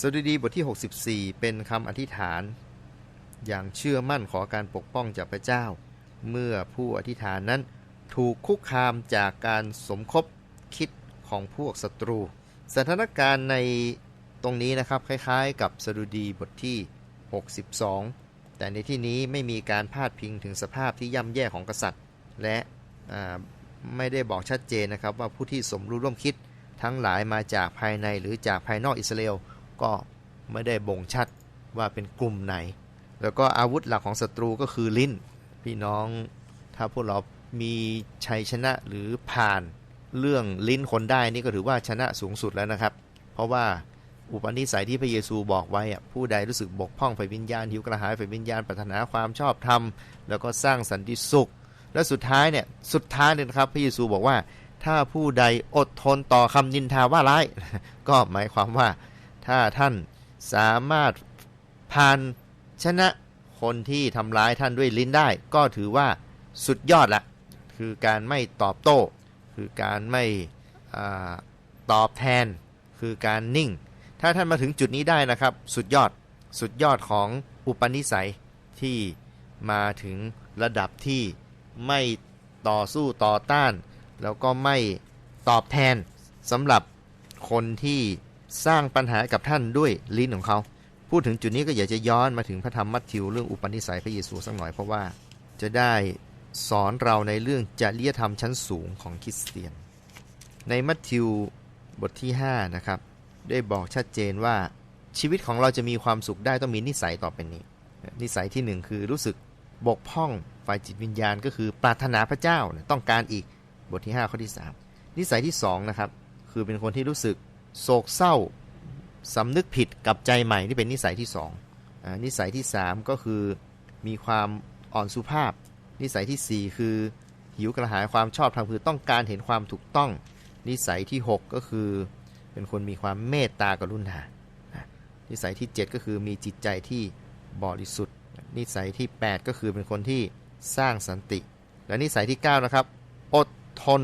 สดุดีบทที่ 64 เป็นคำอธิษฐาน อย่างเชื่อมั่นขอการปกป้องจากพระเจ้า เมื่อผู้อธิษฐานนั้นถูกคุกคามจากการสมคบคิดของพวกศัตรู สถานการณ์ในตรงนี้นะครับคล้ายๆ กับสดุดีบทที่ 62 แต่ในที่นี้ไม่มีการพาดพิงถึงสภาพที่ย่ำแย่ของกษัตริย์ และไม่ได้บอกชัดเจนนะครับว่าผู้ที่สมรู้ร่วมคิดทั้งหลายมาจากภายในหรือจากภายนอกอิสราเอล ก็ไม่ได้บ่งชัดว่าเป็นกลุ่มไหน แล้วก็อาวุธหลักของศัตรูก็คือลิ้น พี่น้องถ้าพวกเรามีชัยชนะหรือผ่านเรื่องลิ้นคนได้นี่ก็ถือว่าชนะสูงสุดแล้วนะครับ เพราะว่าอุปนิสัยที่พระเยซูบอกไว้ผู้ใดรู้สึกบกพร่องฝ่ายวิญญาณหิวกระหายฝ่ายวิญญาณปรารถนาความชอบธรรม แล้วก็สร้างสันติสุข และสุดท้ายเนี่ยสุดท้ายเนี่ยนะครับพระเยซูบอกว่า ถ้าผู้ใดอดทนต่อคำนินทาว่าร้าย ก็หมายความว่า ถ้าท่านสามารถผ่านชนะคนที่ทำร้ายท่านด้วยลิ้นได้ ก็ถือว่าสุดยอดละ คือการไม่ตอบโต้ คือการไม่อตอบแทน คือการนิ่ง ถ้าท่านมาถึงจุดนี้ได้นะครับ สุดยอด สุดยอดของอุปนิสัยที่มาถึงระดับที่ไม่ต่อสู้ต่อต้าน แล้วก็ไม่ตอบแทนสำหรับคนที่ สร้างปัญหากับท่านด้วยลิ้นของเขา พูดถึงจุดนี้ก็อยากจะย้อนมาถึงพระธรรมมัทธิวเรื่องอุปนิสัยพระเยซูสักหน่อยเพราะว่า จะได้สอนเราในเรื่องจริยธรรมชั้นสูงของคริสเตียน ในมัทธิวบทที่5นะครับได้บอกชัดเจนว่าชีวิตของเราจะมีความสุขได้ต้องมีนิสัยต่อไปนี้ นิสัยที่หนึ่งคือรู้สึกบกพร่องฝ่ายจิตวิญญาณก็คือปรารถนาพระเจ้าต้องการอีกบทที่5ข้อที่ 3 นิสัยที่2นะครับคือเป็นคนที่รู้สึก โศกเศร้าสำนึกผิดกับใจใหม่นี่เป็นนิสัยที่2อ่านิสัยที่3ก็คือมีความอ่อนสุภาพ นิสัยที่สี่คือหิวกระหายความชอบธรรมคือต้องการเห็นความถูกต้อง นิสัยที่6ก็คือเป็นคนมีความเมตตากรุณานิสัยที่7ก็คือมีจิตใจที่บริสุทธิ์ นิสัยที่8ก็คือเป็นคนที่สร้างสันติ และนิสัยที่9นะครับ อดทน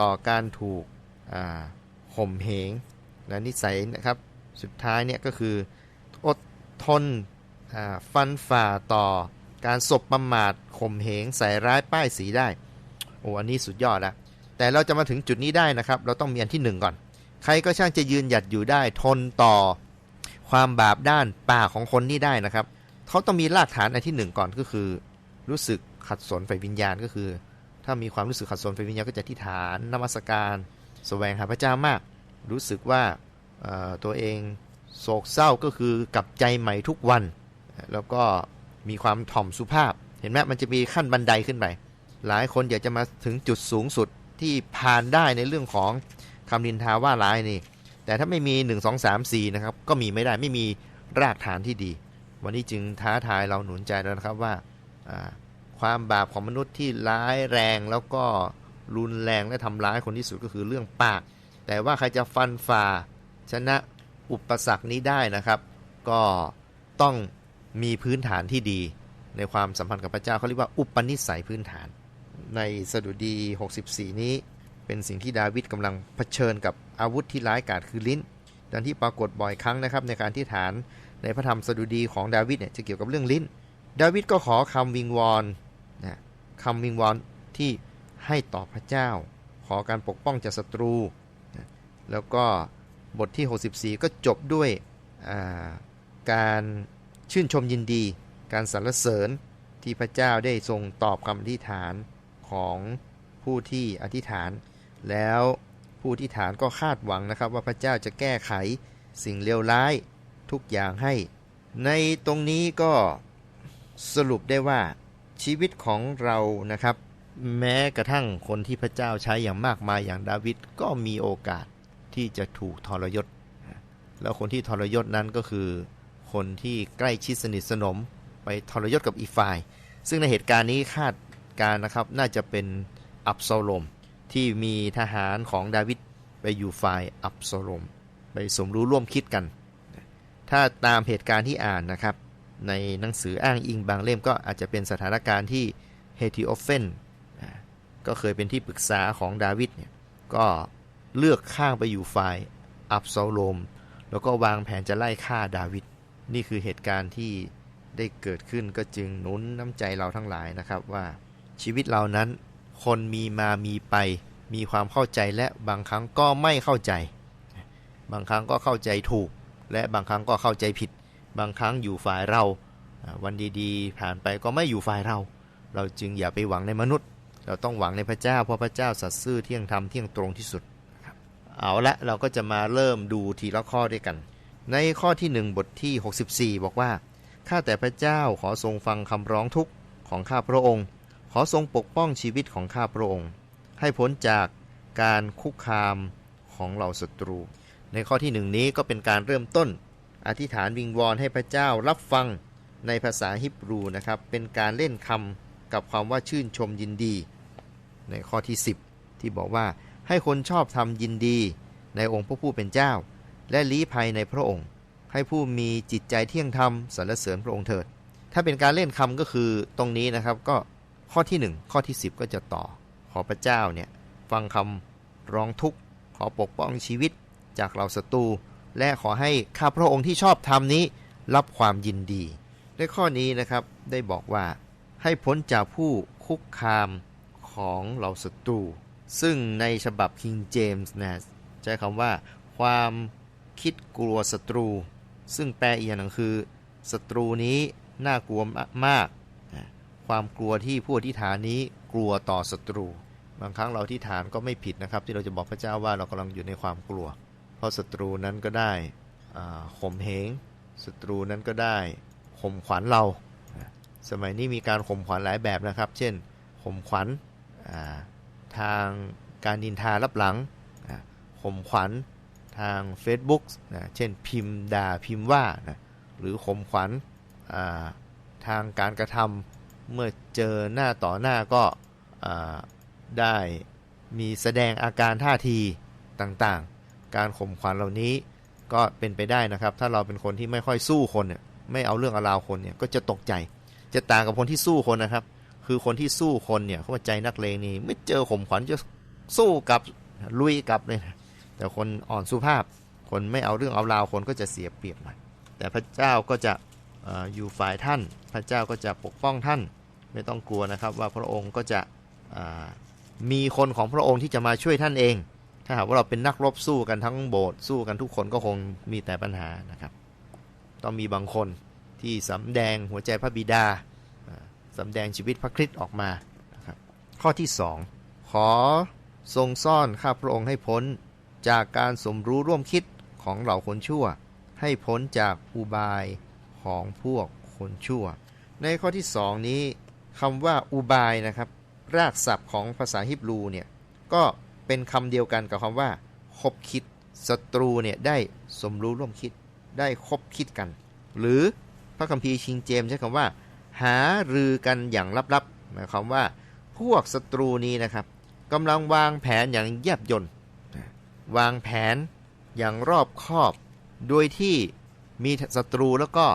ต่อการถูกอ่า ข่มเหงและนิสัยนะครับสุดท้ายเนี่ยก็คืออดทนฟันฝ่าต่อการสบประมาทข่มเหงใส่ร้ายป้ายสีได้โอ้อันนี้สุดยอดล้วแต่เราจะมาถึงจุดนี้ได้นะครับ เราต้องมีอันที่หนึ่งก่อน ใครก็ช่างจะยืนหยัดอยู่ได้ ทนต่อความบาปด้านป่าของคนนี่ได้นะครับเขาต้องมีรากฐานอันที่หนึ่งก่อนก็คือ รู้สึกขัดสนฝ่ายวิญญาณก็คือ ถ้ามีความรู้สึกขัดสนฝ่ายวิญญาณก็จะที่ฐานนมัสการ แสวงหาพระเจ้ามาก รู้สึกว่าตัวเองโศกเศร้าก็คือกับใจใหม่ทุกวัน แล้วก็มีความถ่อมสุภาพ เห็นไหมมันจะมีขั้นบันไดขึ้นไป หลายคนอยากจะมาถึงจุดสูงสุดที่ผ่านได้ในเรื่องของคำนินทาว่าร้ายนี่ แต่ถ้าไม่มี 1 2 3 4 นะครับ ก็มีไม่ได้ไม่มีรากฐานที่ดี วันนี้จึงท้าทายเราหนุนใจแล้วนะครับว่า ความบาปของมนุษย์ที่ร้ายแรงแล้วก็ รุนแรงและทำร้ายคนที่สุดก็คือเรื่องปาก แต่ว่าใครจะฟันฝ่า ชนะอุปสรรคนี้ได้นะครับ ก็ต้องมีพื้นฐานที่ดี ในความสัมพันธ์กับพระเจ้าเขาเรียกว่าอุปนิสัยพื้นฐาน ในสดุดี 64 นี้ เป็นสิ่งที่ดาวิดกำลังเผชิญกับอาวุธที่ร้ายกาจคือลิ้นดังที่ปรากฏบ่อยครั้งนะครับในการที่ฐานในพระธรรมสดุดีของดาวิดเนี่ยจะเกี่ยวกับเรื่องลิ้น ดาวิดก็ขอคำวิงวอนนะคำวิงวอนที่ ให้ต่อพระเจ้า ขอการปกป้องจากศัตรู แล้วก็บทที่ 64 ก็จบด้วยาการชื่นชมยินดี การสรรเสริญที่พระเจ้าได้ทรงตอบคำอธิษฐานของผู้ที่อธิษฐาน แล้วผู้อธิษฐานก็คาดหวังนะครับ ว่าพระเจ้าจะแก้ไขสิ่งเลวร้ายทุกอย่างให้ ในตรงนี้ก็สรุปได้ว่าชีวิตของเรานะครับ แม้กระทั่งคนที่พระเจ้าใช้อย่างมากมายอย่างดาวิดก็มีโอกาสที่จะถูกทรยศ แล้วคนที่ทรยศนั้นก็คือ คนที่ใกล้ชิดสนิทสนมไปทรยศกับอีกฝ่าย ซึ่งในเหตุการณ์นี้คาดการนะครับน่าจะเป็นอับซาโลมที่มีทหารของดาวิดไปอยู่ฝ่ายอับซาโลมไปสมรู้ร่วมคิดกัน ถ้าตามเหตุการณ์ที่อ่านนะครับ ในหนังสืออ้างอิงบางเล่มก็อาจจะเป็นสถานการณ์ที่เฮติโอเฟน ก็เคยเป็นที่ปรึกษาของดาวิดเนี่ยก็เลือกข้างไปอยู่ฝ่ายอับซาโลม แล้วก็วางแผนจะไล่ฆ่าดาวิดนี่คือเหตุการณ์ที่ได้เกิดขึ้นก็จึงนุนน้ำใจเราทั้งหลายนะครับว่าชีวิตเรานั้น คนมีมามีไป มีความเข้าใจและบางครั้งก็ไม่เข้าใจ บางครั้งก็เข้าใจถูก และบางครั้งก็เข้าใจผิด บางครั้งอยู่ฝ่ายเราอ่าวันดีๆ ผ่านไปก็ไม่อยู่ฝ่ายเรา เราจึงอย่าไปหวังในมนุษย์ เราต้องหวังในพระเจ้าเพราะพระเจ้าสัตย์ซื่อเที่ยงธรรมเที่ยงตรงที่สุดเอาละเราก็จะมาเริ่มดูทีละข้อด้วยกัน ในข้อที่ 1 บทที่ 64 บอกว่า ข้าแต่พระเจ้าขอทรงฟังคำร้องทุกข์ของข้าพระองค์ ขอทรงปกป้องชีวิตของข้าพระองค์ ให้พ้นจากการคุกคามของเหล่าศัตรู ในข้อที่หนึ่งนี้ก็เป็นการเริ่มต้น อธิษฐานวิงวอนให้พระเจ้ารับฟังในภาษาฮิบรูนะครับ เป็นการเล่นคำกับความว่าชื่นชมยินดี ในข้อที่ 10 ที่บอกว่าให้คนชอบทำยินดีในองค์พระผู้เป็นเจ้า และลี้ภัยในพระองค์ ให้ผู้มีจิตใจเที่ยงธรรมสรรเสริญพระองค์เถิด ถ้าเป็นการเล่นคำก็คือตรงนี้นะครับก็ข้อที่ 1 ข้อที่ 10 ก็จะต่อ ขอพระเจ้าเนี่ยฟังคำร้องทุกข์ ขอปกป้องชีวิตจากเราศัตรูและขอให้ข้าพระองค์ที่ชอบธรรมนี้รับความยินดี ในข้อนี้นะครับได้บอกว่าให้พ้นจากผู้คุกคาม ของเราศัตรูซึ่งในฉบับ King James นะใช้คำว่า ความคิดกลัวศัตรู ซึ่งแปลอีกอย่างหนึงคือศัตรูนี้น่ากลัวมาก ความกลัวที่ผู้อธิษฐานนี้กลัวต่อศัตรู บางครั้งเราอธิษฐานก็ไม่ผิดนะครับ ที่เราจะบอกพระเจ้าว่าเรากำลังอยู่ในความกลัว เพราะศัตรูนั้นก็ได้ข่มเหงศัตรูนั้นก็ได้ข่มขวัญเรา สมัยนี้มีการข่มขวัญหลายแบบนะครับ เช่นข่มขวัญ ทางการดินทารับหลังข่มขวัญทาง Facebook นะเช่นพิมพ์ด่าพิมพ์ว่านะหรือข่มขวัญทางการกระทำเมื่อเจอหน้าต่อหน้าก็ได้มีแสดงอาการท่าทีต่างๆ การข่มขวัญเหล่านี้ก็เป็นไปได้นะครับ ถ้าเราเป็นคนที่ไม่ค่อยสู้คนเนี่ยไม่เอาเรื่องเอาราวคนเนี่ยก็จะตกใจ จะต่างกับคนที่สู้คนนะครับ คือคนที่สู้คนเนี่ยเขาว่าใจนักเลงนี่ไม่เจอข่มขวัญจะสู้กับลุยกับเลยนะแต่คนอ่อนสุภาพ คนไม่เอาเรื่องเอาราวคนก็จะเสียเปรียบมันแต่พระเจ้าก็จะออยู่ฝ่ายท่าน พระเจ้าก็จะปกป้องท่าน ไม่ต้องกลัวนะครับ ว่าพระองค์ก็จะมีคนของพระองค์ที่จะมาช่วยท่านเอง ถ้าหากว่าเราเป็นนักรบสู้กันทั้งโบสถ์สู้กันทุกคนก็คงมีแต่ปัญหานะครับ ต้องมีบางคนที่สำแดงหัวใจพระบิดา สำแดงชีวิตพระคริสต์ออกมานะครับข้อที่ 2 ขอทรงซ่อนข้าพระองค์ให้พ้นจากการสมรู้ร่วมคิดของเหล่าคนชั่ว ให้พ้นจากอุบายของพวกคนชั่ว ในข้อที่ 2 นี้คำว่าอุบายนะครับ รากศัพท์ของภาษาฮิบรูเนี่ยก็เป็นคำเดียวกันกับคำว่า คบคิดศัตรูเนี่ยได้สมรู้ร่วมคิดได้คบคิดกัน หรือพระคัมภีร์ชิงเจมใช้คำว่า หารือกันอย่างลับๆหมายความว่าพวกศัตรูนี้นะครับกำลังวางแผนอย่างแยบยลวางแผนอย่างรอบคอบ โดยที่มีศัตรูแล้วก็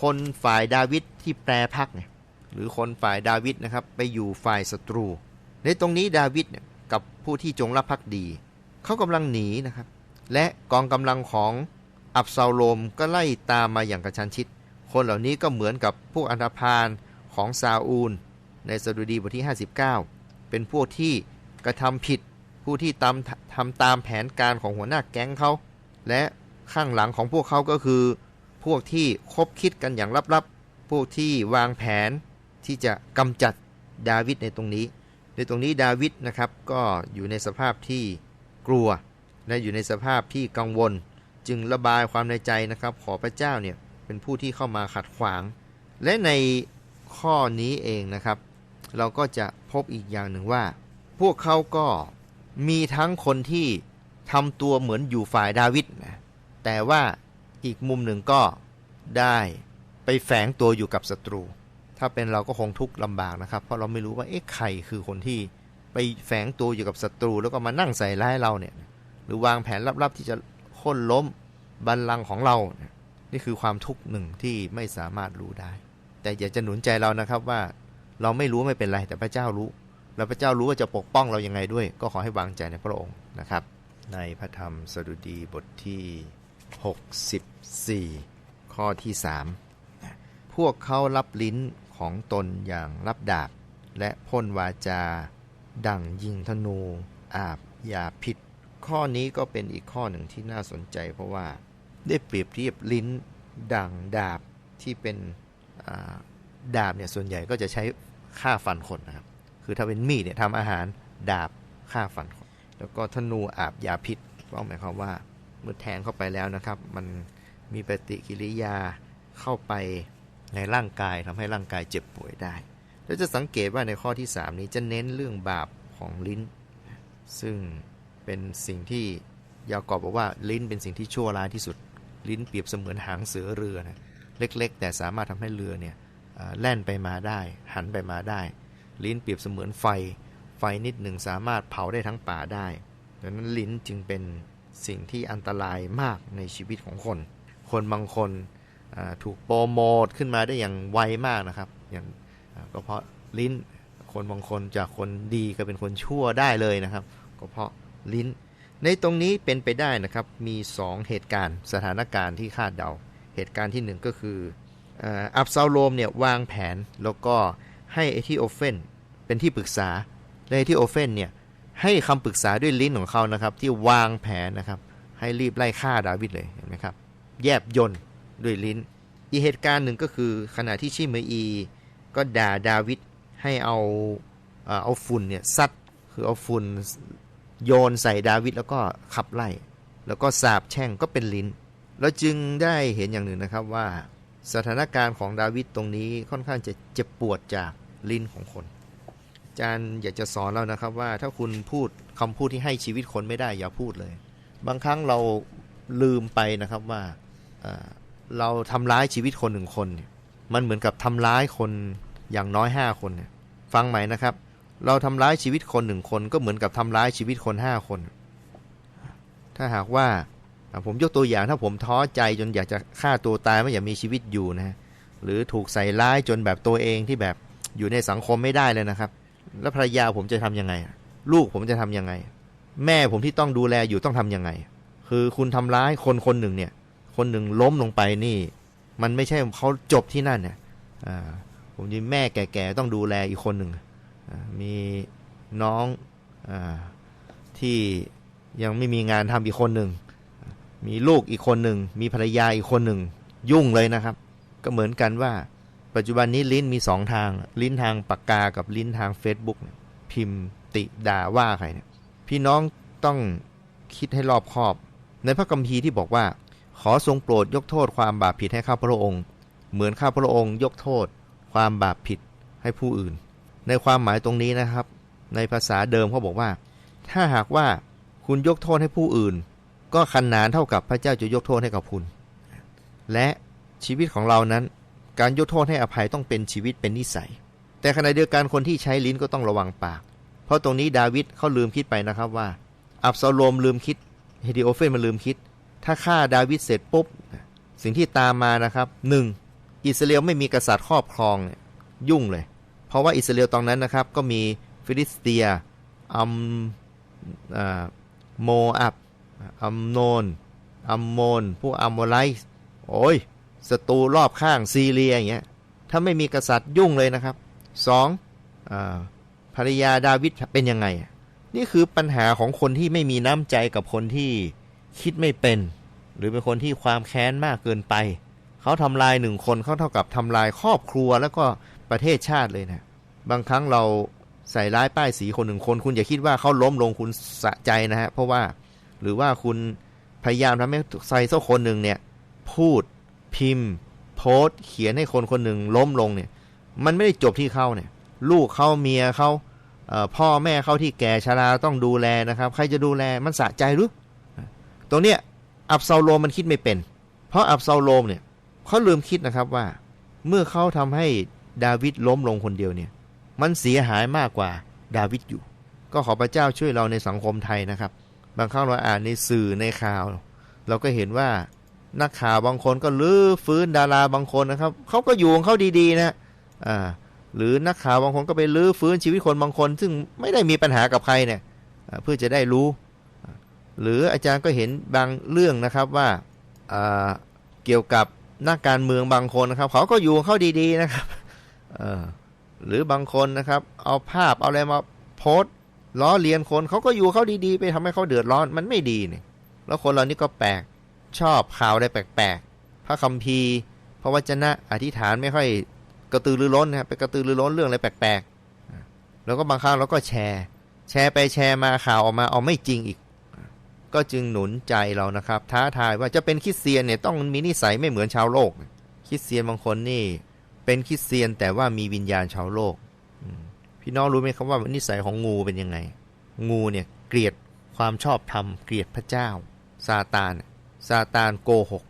คนฝ่ายดาวิดที่แปรพักเนี่ยหรือคนฝ่ายดาวิดนะครับไปอยู่ฝ่ายศัตรู ในตรงนี้ดาวิดเนี่ยกับผู้ที่จงรับภักดี เขากำลังหนีนะครับ และกองกำลังของอับซาโลมก็ไล่ตามมาอย่างกระชันชิด คนเหล่านี้ก็เหมือนกับพวกอันธพาลของซาอูล ในสดุดีบทที่ 59 เป็นพวกที่กระทำผิดผู้ที่ตามทำตามแผนการของหัวหน้าแก๊งเขา และข้างหลังของพวกเขาก็คือ พวกที่คบคิดกันอย่างลับๆ พวกที่วางแผนที่จะกำจัดดาวิดในตรงนี้ ในตรงนี้ดาวิดนะครับก็อยู่ในสภาพที่กลัวและอยู่ในสภาพที่กังวล จึงระบายความในใจนะครับ ขอพระเจ้าเนี่ย เป็นผู้ที่เข้ามาขัดขวาง และในข้อนี้เองนะครับ เราก็จะพบอีกอย่างหนึ่งว่า พวกเขาก็มีทั้งคนที่ทำตัวเหมือนอยู่ฝ่ายดาวิดนะแต่ว่าอีกมุมหนึ่งก็ได้ไปแฝงตัวอยู่กับศัตรู ถ้าเป็นเราก็คงทุกข์ลำบากนะครับ เพราะเราไม่รู้ว่าเอ๊ะใครคือคนที่ไปแฝงตัวอยู่กับศัตรู แล้วก็มานั่งใส่ร้ายเราเนี่ย หรือวางแผนลับๆที่จะโค่นล้มบัลลังก์ของเราเนี่ย นี่คือความทุกข์หนึ่งที่ไม่สามารถรู้ได้ แต่อยากจะหนุนใจเรานะครับว่า เราไม่รู้ไม่เป็นไรแต่พระเจ้ารู้ แล้วพระเจ้ารู้ว่าจะปกป้องเรายังไงด้วย ก็ขอให้วางใจในพระองค์นะครับ ในพระธรรมสดุดีบทที่ 64 ข้อที่ 3 พวกเขารับลิ้นของตนอย่างรับดาบ และพ่นวาจา ดั่งยิงธนู อาบยาพิษ ข้อนี้ก็เป็นอีกข้อหนึ่งที่น่าสนใจเพราะว่า ได้เปรียบเทียบลิ้นดั่งดาบที่เป็นดาบเนี่ยส่วนใหญ่ก็จะใช้ฆ่าฟันคนนะครับ คือถ้าเป็นมีดเนี่ยทำอาหารดาบฆ่าฟันคน แล้วก็ธนูอาบยาพิษก็หมายความว่าเมื่อแทงเข้าไปแล้วนะครับ มันมีปฏิกิริยาเข้าไปในร่างกายทำให้ร่างกายเจ็บป่วยได้แล้วจะสังเกตว่าในข้อที่ 3 นี้จะเน้นเรื่องบาปของลิ้น ซึ่งเป็นสิ่งที่ยากอบบอกว่าลิ้นเป็นสิ่งที่ชั่วร้ายที่สุด ลิ้นเปรียบเสมือนหางเสือเรือนะเล็กๆ แต่สามารถทำให้เรือเนี่ยแล่นไปมาได้ หันไปมาได้ ลิ้นเปรียบเสมือนไฟ ไฟนิดหนึ่งสามารถเผาได้ทั้งป่าได้ดังนั้นลิ้นจึงเป็นสิ่งที่อันตรายมากในชีวิตของคน คนบางคนถูกโปรโมทขึ้นมาได้อย่างไวมากนะครับ อย่างก็เพราะลิ้นคนบางคนจากคนดีก็เป็นคนชั่วได้เลยนะครับ ก็เพราะลิ้น ในตรงนี้เป็นไปได้นะครับ มี 2 เหตุการณ์สถานการณ์ที่คาดเดา เหตุการณ์ที่ 1 ก็คืออับซาโลมเนี่ยวางแผนแล้วก็ให้เอธิโอเฟนเป็นที่ปรึกษา และเอธิโอเฟนเนี่ยให้คำปรึกษาด้วยลิ้นของเขานะครับ ที่วางแผนนะครับ ให้รีบไล่ฆ่าดาวิดเลยเห็นไหมครับ แยบยนด้วยลิ้น อีเหตุการณ์หนึ่งก็คือขณะที่ชิเมอี ก็ด่าดาวิดให้เอาเอาฝุ่นเนี่ยซัดคือเอาฝุ่น โยนใส่ดาวิดแล้วก็ขับไล่ แล้วก็สาบแช่งก็เป็นลิ้น แล้วจึงได้เห็นอย่างหนึ่งนะครับว่า สถานการณ์ของดาวิดตรงนี้ค่อนข้างจะเจ็บปวดจากลิ้นของคนอาจารย์อยากจะสอนเรานะครับว่าถ้าคุณพูดคำพูดที่ให้ชีวิตคนไม่ได้อย่าพูดเลย บางครั้งเราลืมไปนะครับว่าเราทำร้ายชีวิตคนหนึ่งคน มันเหมือนกับทำร้ายคนอย่างน้อย5คนเนี่ยฟังใหมนะครับ เราทำร้ายชีวิตคนหนึ่งคนก็เหมือนกับทำร้ายชีวิตคน5คน ถ้าหากว่าผมยกตัวอย่างถ้าผมท้อใจจนอยากจะฆ่าตัวตายไม่อยากมีชีวิตอยู่นะหรือถูกใส่ร้ายจนแบบตัวเองที่แบบอยู่ในสังคมไม่ได้เลยนะครับ แล้วภรรยาผมจะทำยังไง ลูกผมจะทำยังไง แม่ผมที่ต้องดูแลอยู่ต้องทำยังไง คือคุณทำร้ายคนคนหนึ่งเนี่ย คนหนึ่งล้มลงไปนี่ มันไม่ใช่เขาจบที่นั่นเนี่ยผมมีแม่แก่ๆต้องดูแลอีกคนหนึ่ง มีน้องอที่ยังไม่มีงานทำอีกคนหนึ่ง มีลูกอีกคนหนึ่ง มีภรรยาอีกคนหนึ่ง ยุ่งเลยนะครับ ก็เหมือนกันว่า ปัจจุบันนี้ลิ้นมีสองทาง ลิ้นทางปากกากับลิ้นทาง Facebook พิมพ์ติด่าว่าใครเนี่ยพี่น้องต้องคิดให้รอบคอบ ในพระคัมภีร์ที่บอกว่า ขอทรงโปรดยกโทษความบาปผิดให้ข้าพระองค์ เหมือนข้าพระองค์ยกโทษ ความบาปผิดให้ผู้อื่น ในความหมายตรงนี้นะครับ ในภาษาเดิมเขาบอกว่า ถ้าหากว่าคุณยกโทษให้ผู้อื่น ก็ขนานเท่ากับพระเจ้าจะยกโทษให้กับคุณ และชีวิตของเรานั้น การยกโทษให้อภัยต้องเป็นชีวิตเป็นนิสัย แต่ขณะเดียวกันคนที่ใช้ลิ้นก็ต้องระวังปาก เพราะตรงนี้ดาวิดเขาลืมคิดไปนะครับว่า อับซาโลมลืมคิดเฮดิโอเฟนมันลืมคิด ถ้าฆ่าดาวิดเสร็จปุ๊บ สิ่งที่ตามมานะครับหนึ่งอิสราเอลไม่มีกษัตริย์ครอบครองเนี่ยยุ่งเลย เพราะว่าอิสราเอลตอนนั้นนะครับ ก็มีฟิลิสเตียอัมโมอับอัมโนนอัมโมนพวกอัมโมไลท์โอ้ยศัตรูรอบข้างซีเรียอย่างเงี้ยถ้าไม่มีกษัตริย์ยุ่งเลยนะครับสองอภรรยาดาวิดเป็นยังไง นี่คือปัญหาของคนที่ไม่มีน้ำใจกับคนที่คิดไม่เป็น หรือเป็นคนที่ความแค้นมากเกินไป เขาทำลายหนึ่งคนเขาเท่ากับทำลายครอบครัวแล้วก็ ประเทศชาติเลยนะบางครั้งเราใส่ร้ายป้ายสีคนหนึ่งคน คุณอย่าคิดว่าเขาล้มลงคุณสะใจนะฮะเพราะว่าหรือว่าคุณพยายามทำให้ใครสักคนหนึ่งเนี่ย พูดพิมพ์ โพสเขียนให้คนคนหนึ่งล้มลงเนี่ย มันไม่ได้จบที่เขาเนี่ย ลูกเขาเมียเขาเพ่อแม่เขาที่แก่ชราต้องดูแลนะครับ ใครจะดูแลมันสะใจหรือตรงเนี้ยอับซาโลมมันคิดไม่เป็น เพราะอับซาโลมเนี่ยเขาลืมคิดนะครับว่า เมื่อเขาทำให้ ดาวิดล้มลงคนเดียวเนี่ย มันเสียหายมากกว่าดาวิดอยู่ ก็ขอพระเจ้าช่วยเราในสังคมไทยนะครับ บางครั้งเราอ่านในสื่อในข่าว เราก็เห็นว่านักข่าวบางคนก็ลื้อฟื้นดาราบางคนนะครับเขาก็อยู่ของเขาดีๆนะอ่าหรือนักข่าวบางคนก็ไปลื้อฟื้นชีวิตคนบางคน ซึ่งไม่ได้มีปัญหากับใครเนี่ยเพื่อจะได้รู้ หรืออาจารย์ก็เห็นบางเรื่องนะครับว่าเกี่ยวกับนักการเมืองบางคนนะครับเขาก็อยู่ของเขาดีๆนะครับ หรือบางคนนะครับ เอาภาพเอาอะไรมาโพสต์ล้อเลียนคนเขาก็อยู่เขาดีๆ ไปทำให้เขาเดือดร้อนมันไม่ดีเนี่ยแล้วคนเรานี่ก็แปลกชอบข่าวอะไรแปลกๆ พระคัมภีร์พระวจนะอธิษฐานไม่ค่อยกระตือรือร้นนะครับไปกระตือรือร้นเรื่องอะไรแปลกๆ แล้วก็บางครั้งเราก็แชร์ แชร์ไปแชร์มาข่าวออกมาเอาไม่จริงอีก ก็จึงหนุนใจเรานะครับ ท้าทายว่าจะเป็นคริสเตียนเนี่ยต้องมีนิสัยไม่เหมือนชาวโลกคริสเตียนบางคนนี่ เป็นคริสเตียนแต่ว่ามีวิญญาณชาวโลก พี่น้องรู้ไหมครับว่านิสัยของงูเป็นยังไง งูเนี่ยเกลียดความชอบธรรมเกลียดพระเจ้า ซาตานซาตานโกหก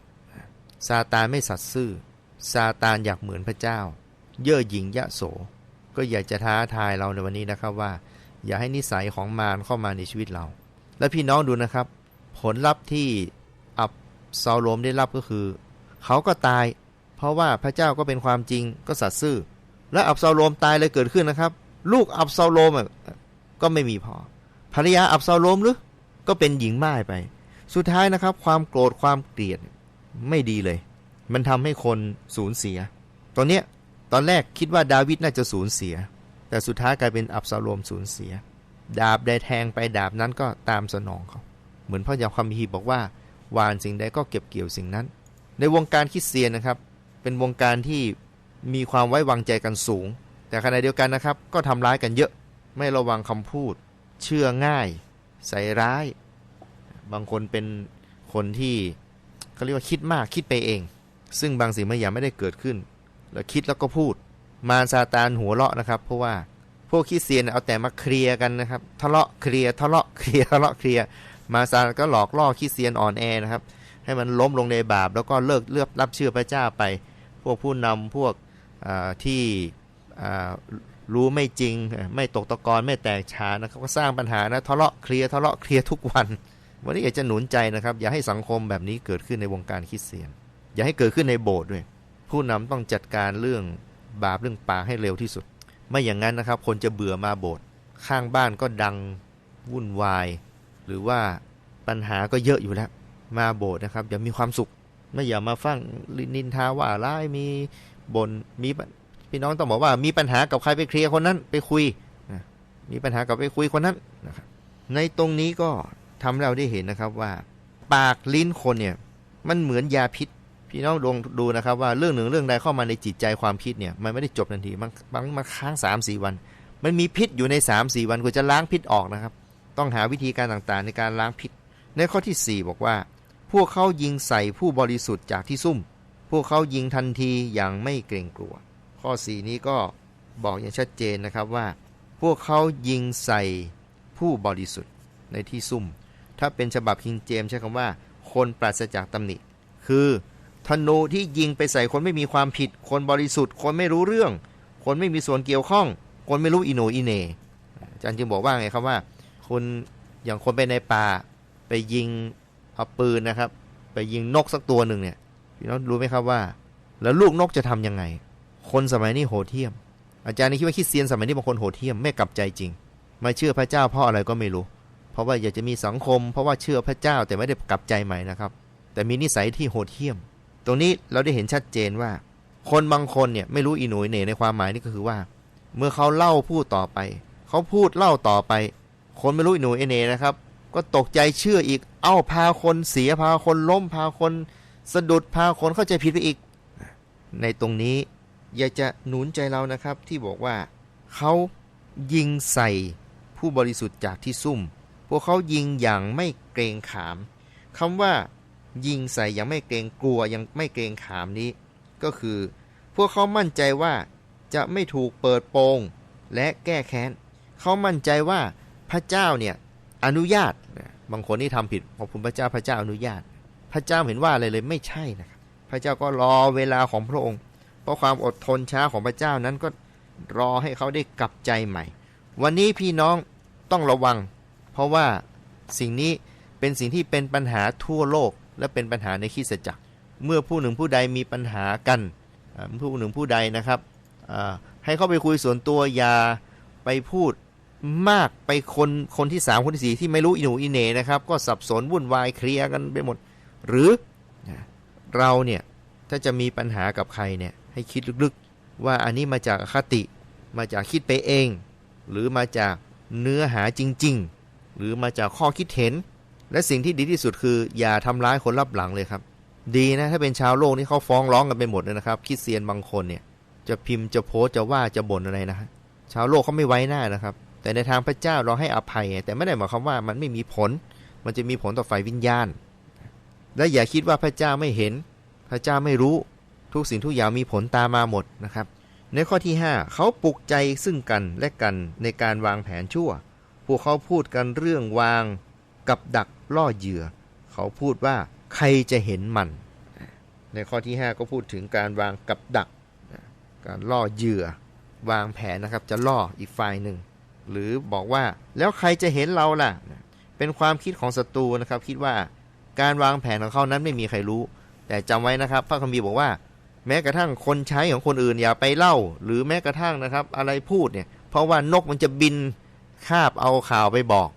ซาตานไม่สัตย์ซื่อ ซาตานอยากเหมือนพระเจ้า เย่อหยิ่งยะโส ก็อยากจะท้าทายเราในวันนี้นะครับว่า อย่าให้นิสัยของมารเข้ามาในชีวิตเรา และพี่น้องดูนะครับ ผลลัพธ์ที่อับซาโลมได้รับก็คือ เขาก็ตาย เพราะว่าพระเจ้าก็เป็นความจริงก็สัตย์ซื่อ และอับซาโลมตายเลยเกิดขึ้นนะครับ ลูกอับซาโลมก็ไม่มีพอภรรยาอับซาโลมหรือก็เป็นหญิงม่ายไป สุดท้ายนะครับ ความโกรธความเกลียดไม่ดีเลย มันทำให้คนสูญเสีย ตอนเนี้ยตอนแรกคิดว่าดาวิดน่าจะสูญเสีย แต่สุดท้ายกลายเป็นอับซาโลมสูญเสีย ดาบได้แทงไปดาบนั้นก็ตามสนองเขา เหมือนพระยาคัมภีร์บอกว่า วานสิ่งใดก็เก็บเกี่ยวสิ่งนั้น ในวงการคริสเตียนนะครับ เป็นวงการที่มีความไว้วางใจกันสูง แต่ขณะเดียวกันนะครับ ก็ทำร้ายกันเยอะ ไม่ระวังคำพูด เชื่อง่าย ใส่ร้าย บางคนเป็นคนที่เขาเรียกว่าคิดมากคิดไปเอง ซึ่งบางสิ่งบางอย่างไม่ได้เกิดขึ้น แล้วคิดแล้วก็พูด มารซาตานหัวเราะนะครับ เพราะว่าพวกคริสเตียนเอาแต่มาเคลียร์กันนะครับ ทะเลาะเคลียร์ทะเลาะเคลียร์ทะเลาะเคลียร์มาซาตานก็หลอกล่อคริสเตียนอ่อนแอนะครับ ให้มันล้มลงในบาปแล้วก็เลิกเลือกรับเชื่อพระเจ้าไป พวกผู้นำพวกที่รู้ไม่จริงไม่ตกตะกอนไม่แตกฉานนะครับก็สร้างปัญหานะทะเลาะเคลียร์ทะเลาะเคลียร์ทุกวัน วันนี้อยากจะหนุนใจนะครับ อย่าให้สังคมแบบนี้เกิดขึ้นในวงการคริสเตียน อย่าให้เกิดขึ้นในโบสถ์ด้วย ผู้นำต้องจัดการเรื่องบาปเรื่องปาให้เร็วที่สุด ไม่อย่างนั้นนะครับ คนจะเบื่อมาโบสถ์ข้างบ้านก็ดังวุ่นวาย หรือว่าปัญหาก็เยอะอยู่แล้ว มาโบสถ์นะครับอย่ามีความสุข ไม่อย่ามาฟังนินทาว่าร้ายมีบนมีพี่น้องต้องบอกว่ามีปัญหากับใครไปเคลียร์คนนั้นไปคุยมีปัญหากับไปคุยคนนั้นนะครับในตรงนี้ก็ทำให้เราได้เห็นนะครับว่า ปากลิ้นคนเนี่ยมันเหมือนยาพิษ พี่น้องลองดูนะครับ ว่าเรื่องหนึ่งเรื่องใดเข้ามาในจิตใจความคิดเนี่ยมันไม่ได้จบทันทีมันบางมาค้างสามสี่วัน มันมีพิษอยู่ใน3ามสี่วันกว่าจะล้างพิษออกนะครับ ต้องหาวิธีการต่างๆ ในการล้างพิษ ในข้อที่ 4 บอกว่า พวกเขายิงใส่ผู้บริสุทธิ์จากที่ซุ่ม พวกเขายิงทันทีอย่างไม่เกรงกลัว ข้อ4นี้ก็บอกอย่างชัดเจนนะครับว่า พวกเขายิงใส่ผู้บริสุทธิ์ในที่ซุ่ม ถ้าเป็นฉบับคิงเจมใช้คำว่า คนปราศจากตำหนิ คือธนูที่ยิงไปใส่คนไม่มีความผิด คนบริสุทธิ์ คนไม่รู้เรื่อง คนไม่มีส่วนเกี่ยวข้อง คนไม่รู้อิโนอิเนอาจารย์จึงบอกว่าไงครับว่าคนอย่างคนไปในป่าไปยิง เอาปืนนะครับ ไปยิงนกสักตัวหนึ่งเนี่ยพี่น้องรู้ไหมครับว่า แล้วลูกนกจะทำยังไง คนสมัยนี้โหดเหี้ยม อาจารย์นี่คิดว่าคริดเซียนสมัยนี้บางคนโหดเหี้ยมไม่กลับใจจริง มาเชื่อพระเจ้าเพราะอะไรก็ไม่รู้ เพราะว่าอยากจะมีสังคม เพราะว่าเชื่อพระเจ้าแต่ไม่ได้กลับใจใหม่นะครับ แต่มีนิสัยที่โหดเหี้ยม ตรงนี้เราได้เห็นชัดเจนว่า คนบางคนเนี่ยไม่รู้อีหนุ่ยเหน่ในความหมายนี่ก็คือว่า เมื่อเขาเล่าพูดต่อไป เขาพูดเล่าต่อไป คนไม่รู้อีหนุ่ยเน่นะครับ ก็ตกใจเชื่ออีก เอ้าพาคนเสียพาคนล้มพาคนสะดุดพาคนเข้าใจผิดไปอีก ในตรงนี้อยากจะหนุนใจเรานะครับที่บอกว่าเขายิงใส่ผู้บริสุทธิ์จากที่ซุ่ม พวกเขายิงอย่างไม่เกรงขามคำว่ายิงใส่ยังไม่เกรงกลัวยังไม่เกรงขามนี้ ก็คือ พวกเขามั่นใจว่าจะไม่ถูกเปิดโปงและแก้แค้น เขามั่นใจว่าพระเจ้าเนี่ยอนุญาต บางคนที่ทำผิดขอบคุณพระเจ้าพระเจ้าอนุญาต พระเจ้าเห็นว่าอะไรเลยไม่ใช่นะครับ พระเจ้าก็รอเวลาของพระองค์ เพราะความอดทนช้าของพระเจ้านั้นก็รอให้เขาได้กลับใจใหม่ วันนี้พี่น้องต้องระวัง เพราะว่าสิ่งนี้เป็นสิ่งที่เป็นปัญหาทั่วโลก และเป็นปัญหาในคริสจักร เมื่อผู้หนึ่งผู้ใดมีปัญหากันผู้หนึ่งผู้ใดนะครับให้เข้าไปคุยส่วนตัวอย่าไปพูด มากไปคนคนที่สามคนที่สี่ที่ไม่รู้อิหนูอิเหนนะครับ ก็สับสนวุ่นวายเคลียร์กันไปหมด หรือเราเนี่ยถ้าจะมีปัญหากับใครเนี่ยให้คิดลึกๆ ว่าอันนี้มาจากคติ มาจากคิดไปเอง หรือมาจากเนื้อหาจริง ๆ หรือมาจากข้อคิดเห็น และสิ่งที่ดีที่สุดคือ อย่าทำร้ายคนรับหลังเลยครับ ดีนะถ้าเป็นชาวโลกนี่เขาฟ้องร้องกันไปหมดเลยนะครับคิดเซียนบางคนเนี่ยจะพิมพ์จะโพสจะว่าจะบ่นอะไรนะฮะชาวโลกเขาไม่ไว้หน้านะครับ แต่ในทางพระเจ้าเราให้อภัย แต่ไม่ได้หมายความว่ามันไม่มีผล มันจะมีผลต่อฝ่ายวิญญาณ และอย่าคิดว่าพระเจ้าไม่เห็น พระเจ้าไม่รู้ทุกสิ่งทุกอย่างมีผลตามมาหมดนะครับ ในข้อที่ 5 เขาปลุกใจซึ่งกันและกันในการวางแผนชั่ว พวกเขาพูดกันเรื่องวางกับดักล่อเหยื่อ เขาพูดว่าใครจะเห็นมัน ในข้อที่ 5 ก็พูดถึงการวางกับดัก การล่อเหยื่อ วางแผนนะครับจะล่ออีกฝ่ายหนึ่ง หรือบอกว่าแล้วใครจะเห็นเราล่ะ เป็นความคิดของศัตรูนะครับ คิดว่าการวางแผนของเขานั้นไม่มีใครรู้ แต่จำไว้นะครับ พระคัมภีร์บอกว่า แม้กระทั่งคนใช้ของคนอื่นอย่าไปเล่า หรือแม้กระทั่งนะครับ อะไรพูดเนี่ย เพราะว่านกมันจะบินคาบเอาข่าวไปบอก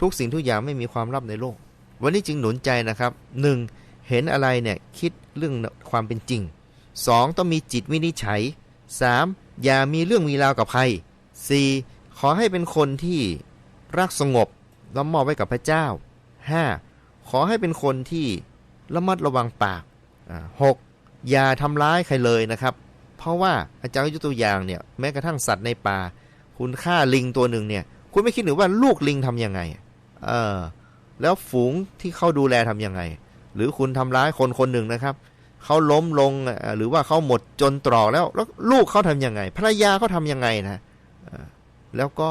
ทุกสิ่งทุกอย่างไม่มีความลับในโลก วันนี้จึงหนุนใจนะครับ 1. เห็นอะไรเนี่ยคิดเรื่องความเป็นจริง 2. ต้องมีจิตวินิจฉัย 3. อย่ามีเรื่องมีราวกับใคร 4. ขอให้เป็นคนที่รักสงบแล้วมอบไว้กับพระเจ้า 5. ขอให้เป็นคนที่ระมัดระวังปากอ่าหกอย่าทำร้ายใครเลยนะครับ เพราะว่าอาจารย์ยกตัวอย่างเนี่ยแม้กระทั่งสัตว์ในป่า คุณฆ่าลิงตัวหนึ่งเนี่ยคุณไม่คิดหรือว่าลูกลิงทำยังไงเออแล้วฝูงที่เขาดูแลทำยังไง หรือคุณทำร้ายคนคนหนึ่งนะครับเขาล้มลงหรือว่าเขาหมดจนตรอกแล้วแล้วลูกเขาทำยังไงภรรยาเขาทำยังไงนะ แล้วก็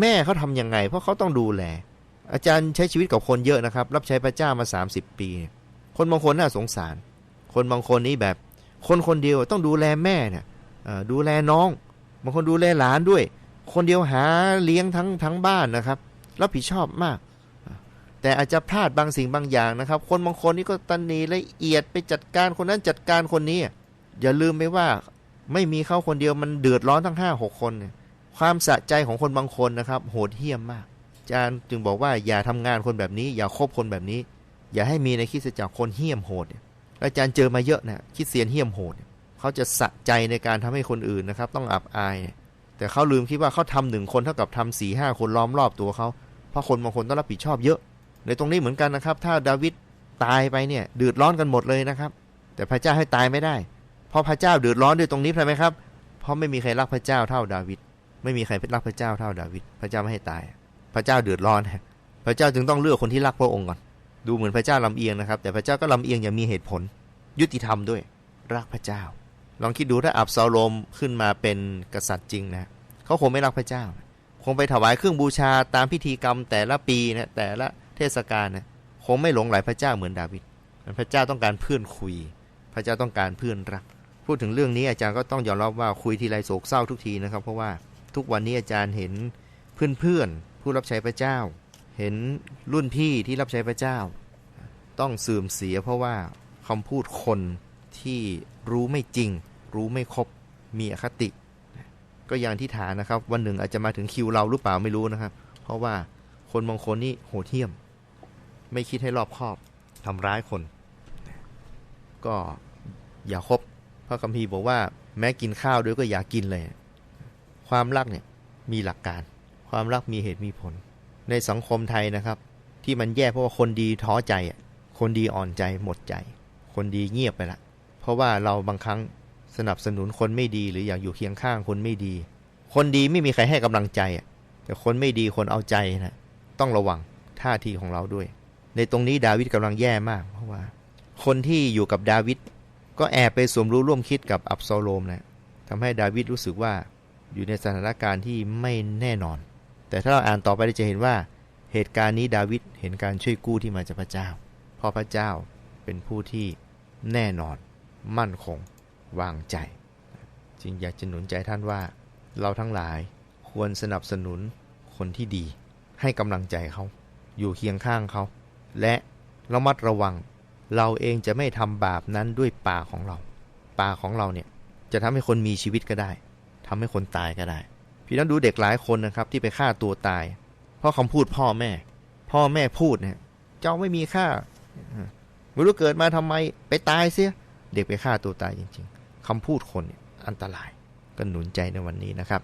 แม่เขาทำยังไง เพราะเขาต้องดูแล อาจารย์ใช้ชีวิตกับคนเยอะนะครับ รับใช้พระเจ้ามา 30 ปี คนบางคนน่าสงสาร คนบางคนนี่แบบ คนคนเดียวต้องดูแลแม่เนี่ยดูแลน้อง บางคนดูแลหลานด้วย คนเดียวหาเลี้ยงทั้งทั้งบ้านนะครับรับผิดชอบมาก แต่อาจจะพลาดบางสิ่งบางอย่างนะครับ คนบางคนนี่ก็ตันนีละเอียดไปจัดการคนนั้นจัดการคนนี้ อย่าลืมไปว่าไม่มีเขาคนเดียวมันเดือดร้อนทั้งห้าหกคนเนี่ย ความสะใจของคนบางคนนะครับ โหดเหี้ยมมากอาจารย์จึงบอกว่าอย่าทำงานคนแบบนี้ อย่าคบคนแบบนี้ อย่าให้มีในคิดจักรคนเหี้ยมโหดเนี่ยอาจารย์เจอมาเยอะนะคิดเสียนเหี้ยมโหดเขาจะสะใจในการทำให้คนอื่นนะครับ ต้องอับอายเนี่ยแต่เขาลืมคิดว่าเขาทำหนึ่งคนเท่ากับทำสี่ห้าคนล้อมรอบตัวเขาเพราะคนบางคนต้องรับผิดชอบเยอะในตรงนี้เหมือนกันนะครับ ถ้าดาวิดตายไปเนี่ยเดือดร้อนกันหมดเลยนะครับ แต่พระเจ้าให้ตายไม่ได้ เพราะพระเจ้าเดือดร้อนด้วยตรงนี้ใช่ไหมครับ เพราะไม่มีใครรักพระเจ้าเท่าดาวิด ไม่มีใครรักพระเจ้าเท่าดาวิดพระเจ้าไม่ให้ตาย พระเจ้าเดือดร้อนพระเจ้าจึงต้องเลือกคนที่รักพระองค์ก่อน ดูเหมือนพระเจ้าลำเอียงนะครับ แต่พระเจ้าก็ลำเอียงอย่างมีเหตุผล ยุติธรรมด้วย รักพระเจ้า ลองคิดดูถ้าอับซาโลมขึ้นมาเป็นกษัตริย์จริงนะเขาคงไม่รักพระเจ้า คงไปถวายเครื่องบูชาตามพิธีกรรมแต่ละปีนะแต่ละเทศกาลนะคงไม่หลงไหลพระเจ้าเหมือนดาวิดพระเจ้าต้องการเพื่อนคุย พระเจ้าต้องการเพื่อนรัก พูดถึงเรื่องนี้อาจารย์ก็ต้องยอมรับว่าคุยทีไรโศกเศร้าทุกทีนะครับ เพราะว่า ทุกวันนี้อาจารย์เห็นเพื่อนๆผู้รับใช้พระเจ้า เห็นรุ่นพี่ที่รับใช้พระเจ้า ต้องเสื่อมเสียเพราะว่าคำพูดคนที่รู้ไม่จริง รู้ไม่ครบมีอคติ ก็อย่างที่ฐานนะครับ วันหนึ่งอาจจะมาถึงคิวเราหรือเปล่าไม่รู้นะครับ เพราะว่าคนบางคนนี่โหดเหี้ยม ไม่คิดให้รอบคอบทำร้ายคน ก็อย่าคบพระคัมภีร์บอกว่าแม้กินข้าวด้วยก็อย่ากินเลย ความรักเนี่ยมีหลักการ ความรักมีเหตุมีผล ในสังคมไทยนะครับ ที่มันแย่เพราะว่าคนดีท้อใจคนดีอ่อนใจหมดใจ คนดีเงียบไปละ เพราะว่าเราบางครั้งสนับสนุนคนไม่ดีหรืออยากอยู่เคียงข้างคนไม่ดี คนดีไม่มีใครให้กำลังใจแต่คนไม่ดีคนเอาใจนะต้องระวังท่าทีของเราด้วย ในตรงนี้ดาวิดกำลังแย่มาก เพราะว่า คนที่อยู่กับดาวิดก็แอบไปสวมรู้ร่วมคิดกับอับซาโลมนะทำให้ดาวิดรู้สึกว่า อยู่ในสถานการณ์ที่ไม่แน่นอน แต่ถ้าเราอ่านต่อไปจะเห็นว่า เหตุการณ์นี้ดาวิดเห็นการช่วยกู้ที่มาจากพระเจ้า เพราะพระเจ้าเป็นผู้ที่แน่นอน มั่นคง วางใจ จึงอยากจะหนุนใจท่านว่า เราทั้งหลายควรสนับสนุนคนที่ดี ให้กำลังใจเขา อยู่เคียงข้างเขา และระมัดระวัง เราเองจะไม่ทำบาปนั้นด้วยปากของเรา ปากของเราเนี่ยจะทำให้คนมีชีวิตก็ได้ ทำให้คนตายก็ได้ พี่น้องดูเด็กหลายคนนะครับที่ไปฆ่าตัวตาย เพราะคำพูดพ่อแม่ พ่อแม่พูดเนี่ยเจ้าไม่มีค่าไม่รู้เกิดมาทำไมไปตายเสีย เด็กไปฆ่าตัวตายจริง ๆคำพูดคนเนี่ยอันตรายก็หนุนใจในวันนี้นะครับ